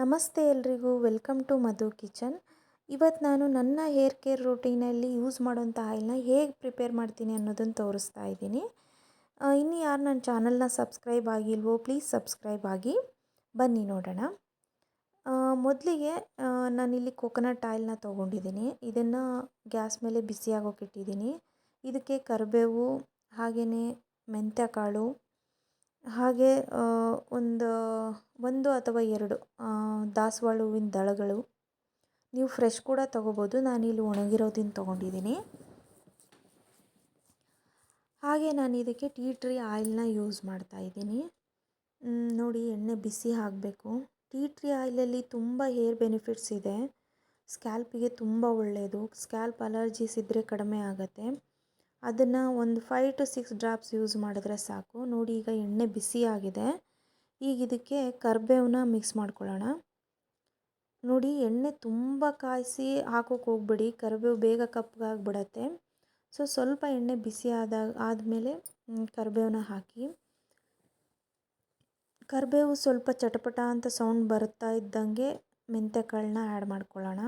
ನಮಸ್ತೆ ಎಲ್ರಿಗೂ, welcome to Madhu kitchen. ಇವತ್ತು ನಾನು ನನ್ನ ಹೇರ್ ಕೇರ್ ರೂಟೀನಲ್ಲಿ ಯೂಸ್ ಮಾಡೋಂಥ ಆಯಿಲ್ನ ಹೇಗೆ ಪ್ರಿಪೇರ್ ಮಾಡ್ತೀನಿ ಅನ್ನೋದನ್ನು ತೋರಿಸ್ತಾ ಇದ್ದೀನಿ. ಇನ್ನು ಯಾರು ನನ್ನ ಚಾನಲ್ನ ಸಬ್ಸ್ಕ್ರೈಬ್ ಆಗಿಲ್ವೋ, ಪ್ಲೀಸ್ ಸಬ್ಸ್ಕ್ರೈಬ್ ಆಗಿ. ಬನ್ನಿ ನೋಡೋಣ. ಮೊದಲಿಗೆ ನಾನಿಲ್ಲಿ ಕೊಕೊನಟ್ ಆಯಿಲ್ನ ತೊಗೊಂಡಿದ್ದೀನಿ. ಇದನ್ನು ಗ್ಯಾಸ್ ಮೇಲೆ ಬಿಸಿಯಾಗೋಕ್ಕಿಟ್ಟಿದ್ದೀನಿ ಇದಕ್ಕೆ ಕರಿಬೇವು ಹಾಗೆಯೇ ಮೆಂತ್ಯಕಾಳು ಹಾಗೆ ಒಂದು ಒಂದು ಅಥವಾ ಎರಡು ದಾಸವಾಳ ಹೂವಿನ ದಳಗಳು. ನೀವು ಫ್ರೆಶ್ ಕೂಡ ತೊಗೋಬೋದು. ನಾನಿಲ್ಲಿ ಒಣಗಿರೋದನ್ನು ತೊಗೊಂಡಿದ್ದೀನಿ. ಹಾಗೆ ನಾನು ಇದಕ್ಕೆ ಟೀ ಟ್ರೀ ಆಯಿಲ್ನ ಯೂಸ್ ಮಾಡ್ತಾ ಇದ್ದೀನಿ. ನೋಡಿ ಎಣ್ಣೆ ಬಿಸಿ ಆಗಬೇಕು. ಟೀ ಟ್ರೀ ಆಯಿಲಲ್ಲಿ ತುಂಬ ಹೇರ್ ಬೆನಿಫಿಟ್ಸ್ ಇದೆ. ಸ್ಕ್ಯಾಲ್ಪಿಗೆ ತುಂಬ ಒಳ್ಳೆಯದು ಸ್ಕ್ಯಾಲ್ಪ್ ಅಲರ್ಜೀಸ್ ಇದ್ದರೆ ಕಡಿಮೆ ಆಗುತ್ತೆ. ಅದನ್ನು ಒಂದು five to six drops use ಮಾಡಿದ್ರೆ ಸಾಕು. ನೋಡಿ, ಈಗ ಎಣ್ಣೆ ಬಿಸಿಯಾಗಿದೆ ಈಗ ಇದಕ್ಕೆ ಕರ್ಬೇವನ್ನ ಮಿಕ್ಸ್ ಮಾಡ್ಕೊಳ್ಳೋಣ. ನೋಡಿ, ಎಣ್ಣೆ ತುಂಬ ಕಾಯಿಸಿ ಹಾಕೋಕೆ ಹೋಗ್ಬಿಡಿ. ಕರಿಬೇವು ಬೇಗ ಕಪ್ಪಗಾಗ್ಬಿಡತ್ತೆ ಸೊ ಸ್ವಲ್ಪ ಎಣ್ಣೆ ಬಿಸಿ ಆದಾಗ ಆದಮೇಲೆ ಕರಿಬೇವನ್ನ ಹಾಕಿ. ಕರಿಬೇವು ಸ್ವಲ್ಪ ಚಟಪಟ ಅಂತ ಸೌಂಡ್ ಬರುತ್ತಾ ಇದ್ದಂಗೆ ಮೆಂತ್ಯಕಾಳನ್ನ ಆ್ಯಡ್ ಮಾಡ್ಕೊಳ್ಳೋಣ.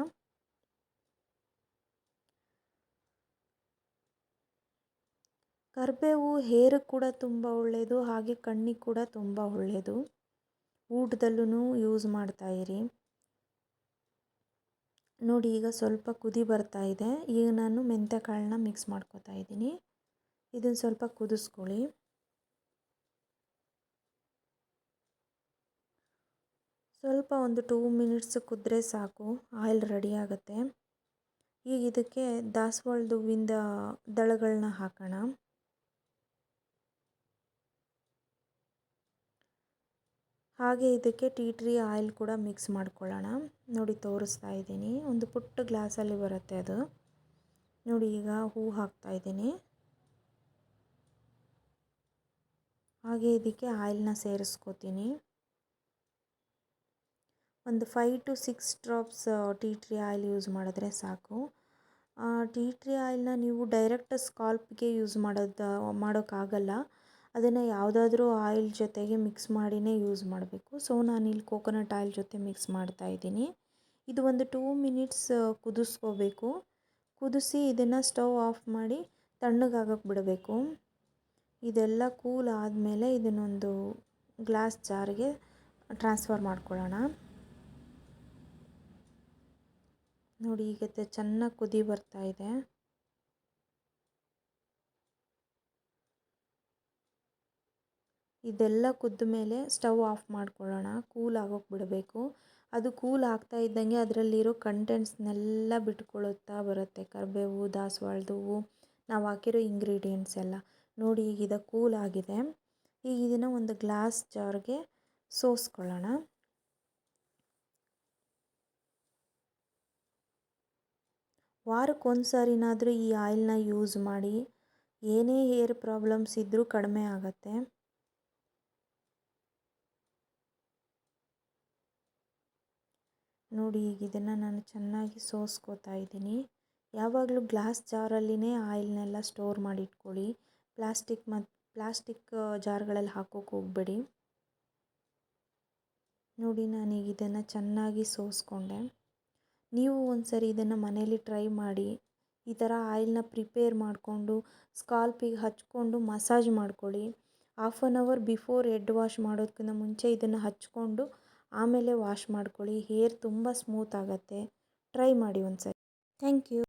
ಕರಿಬೇವು ಹೇರಿಗೆ ಕೂಡ ತುಂಬ ಒಳ್ಳೆಯದು ಹಾಗೆ ಕಣ್ಣಿಗೆ ಕೂಡ ತುಂಬ ಒಳ್ಳೆಯದು ಊಟದಲ್ಲೂ ಯೂಸ್ ಮಾಡ್ತಾ ಇರಿ. ನೋಡಿ, ಈಗ ಸ್ವಲ್ಪ ಕುದಿ ಬರ್ತಾ ಇದೆ. ಈಗ ನಾನು ಮೆಂತ್ಯಕಾಳನ್ನ ಮಿಕ್ಸ್ ಮಾಡ್ಕೋತಾ ಇದ್ದೀನಿ. ಇದನ್ನು ಸ್ವಲ್ಪ ಕುದಿಸ್ಕೊಳ್ಳಿ. ಸ್ವಲ್ಪ ಒಂದು ಟೂ ಮಿನಿಟ್ಸ್ ಕುದ್ರೆ ಸಾಕು ಆಯಿಲ್ ರೆಡಿ ಆಗುತ್ತೆ. ಈಗ ಇದಕ್ಕೆ ದಾಸವಾಳದ ಹೂವಿಂದ ದಳಗಳನ್ನ ಹಾಕೋಣ. ಹಾಗೆ ಇದಕ್ಕೆ ಟೀ ಟ್ರೀ ಆಯಿಲ್ ಕೂಡ ಮಿಕ್ಸ್ ಮಾಡ್ಕೊಳ್ಳೋಣ. ನೋಡಿ ತೋರಿಸ್ತಾ ಇದ್ದೀನಿ. ಒಂದು ಪುಟ್ಟ ಗ್ಲಾಸಲ್ಲಿ ಬರುತ್ತೆ ಅದು. ನೋಡಿ ಈಗ ಹೂ ಹಾಕ್ತಾ ಇದ್ದೀನಿ. ಹಾಗೆ ಇದಕ್ಕೆ ಆಯಿಲ್ನ ಸೇರಿಸ್ಕೋತೀನಿ. ಒಂದು five to six drops tea tree oil use ಮಾಡಿದ್ರೆ ಸಾಕು. ಟೀ ಟ್ರೀ ಆಯಿಲ್ನ ನೀವು ಡೈರೆಕ್ಟ್ ಸ್ಕಾಲ್ಪ್ಗೆ ಯೂಸ್ ಮಾಡೋದು, ಮಾಡೋಕ್ಕಾಗಲ್ಲ. ಅದನ್ನು ಯಾವುದಾದ್ರೂ ಆಯಿಲ್ ಜೊತೆಗೆ ಮಿಕ್ಸ್ ಮಾಡಿನೇ ಯೂಸ್ ಮಾಡಬೇಕು. ಸೊ ನಾನಿಲ್ಲಿ ಕೋಕೋನಟ್ ಆಯಿಲ್ ಜೊತೆ ಮಿಕ್ಸ್ ಮಾಡ್ತಾ ಇದ್ದೀನಿ. ಇದು ಒಂದು ಟೂ ಮಿನಿಟ್ಸ್ ಕುದಿಸ್ಕೋಬೇಕು. ಕುದಿಸಿ ಇದನ್ನು ಸ್ಟವ್ ಆಫ್ ಮಾಡಿ ತಣ್ಣಗಾಗಕ್ಕೆ ಬಿಡಬೇಕು. ಇದೆಲ್ಲ ಕೂಲ್ ಆದಮೇಲೆ ಇದನ್ನೊಂದು ಗ್ಲಾಸ್ ಜಾರಿಗೆ ಟ್ರಾನ್ಸ್ಫರ್ ಮಾಡ್ಕೊಳ್ಳೋಣ. ನೋಡಿ, ಈಗ ಚೆನ್ನಾಗಿ ಕುದಿ ಬರ್ತಾ ಇದೆ. ಇದೆಲ್ಲ ಕುದ್ದ ಮೇಲೆ ಸ್ಟವ್ ಆಫ್ ಮಾಡ್ಕೊಳ್ಳೋಣ. ಕೂಲ್ ಆಗೋಕೆ ಬಿಡಬೇಕು. ಅದು ಕೂಲ್ ಆಗ್ತಾ ಇದ್ದಂಗೆ ಅದರಲ್ಲಿರೋ ಕಂಟೆಂಟ್ಸ್ನೆಲ್ಲ ಬಿಟ್ಕೊಳ್ಳುತ್ತಾ ಬರುತ್ತೆ. ಕರಿಬೇವು ದಾಸವಾಳದ ಹೂವು ನಾವು ಹಾಕಿರೋ ಇಂಗ್ರೀಡಿಯೆಂಟ್ಸ್ ಎಲ್ಲ. ನೋಡಿ ಈಗ ಇದು ಕೂಲ್ ಆಗಿದೆ. ಈಗ ಇದನ್ನು ಒಂದು ಗ್ಲಾಸ್ ಜಾರ್ಗೆ ಸೋಸ್ಕೊಳ್ಳೋಣ. ವಾರಕ್ಕೊಂದು ಸಾರಿನಾದರೂ ಈ ಆಯಿಲ್ನ ಯೂಸ್ ಮಾಡಿ. ಏನೇ ಹೇರ್ ಪ್ರಾಬ್ಲಮ್ಸ್ ಇದ್ದರೂ ಕಡಿಮೆ ಆಗುತ್ತೆ. ನೋಡಿ ಈಗ ಇದನ್ನು ನಾನು ಚೆನ್ನಾಗಿ ಸೋಸ್ಕೋತಾ ಇದ್ದೀನಿ. ಯಾವಾಗಲೂ ಗ್ಲಾಸ್ ಜಾರಲ್ಲಿನೇ ಆಯಿಲ್ನೆಲ್ಲ ಸ್ಟೋರ್ ಮಾಡಿ ಇಟ್ಕೊಳ್ಳಿ ಪ್ಲಾಸ್ಟಿಕ್ ಮತ್ತು ಪ್ಲಾಸ್ಟಿಕ್ ಜಾರ್ಗಳಲ್ಲಿ ಹಾಕೋಕೆ ಹೋಗಬೇಡಿ. ನೋಡಿ ನಾನೀಗ ಇದನ್ನು ಚೆನ್ನಾಗಿ ಸೋಸ್ಕೊಂಡೆ. ನೀವು ಒಂದು ಸರಿ ಇದನ್ನು ಮನೇಲಿ ಟ್ರೈ ಮಾಡಿ. ಈ ಥರ ಆಯಿಲ್ನ ಪ್ರಿಪೇರ್ ಮಾಡಿಕೊಂಡು, ಸ್ಕಾಲ್ಪಿಗೆ ಹಚ್ಕೊಂಡು ಮಸಾಜ್ ಮಾಡ್ಕೊಳ್ಳಿ. Half an hour before head wash ಮಾಡೋದಕ್ಕಿಂತ ಮುಂಚೆ ಇದನ್ನು ಹಚ್ಕೊಂಡು ಆಮೇಲೆ ವಾಶ್ ಮಾಡ್ಕೊಳ್ಳಿ ಹೇರ್ ತುಂಬ ಸ್ಮೂತ್ ಆಗುತ್ತೆ. ಟ್ರೈ ಮಾಡಿ ಒಂದು ಸರಿ ಥ್ಯಾಂಕ್ ಯು.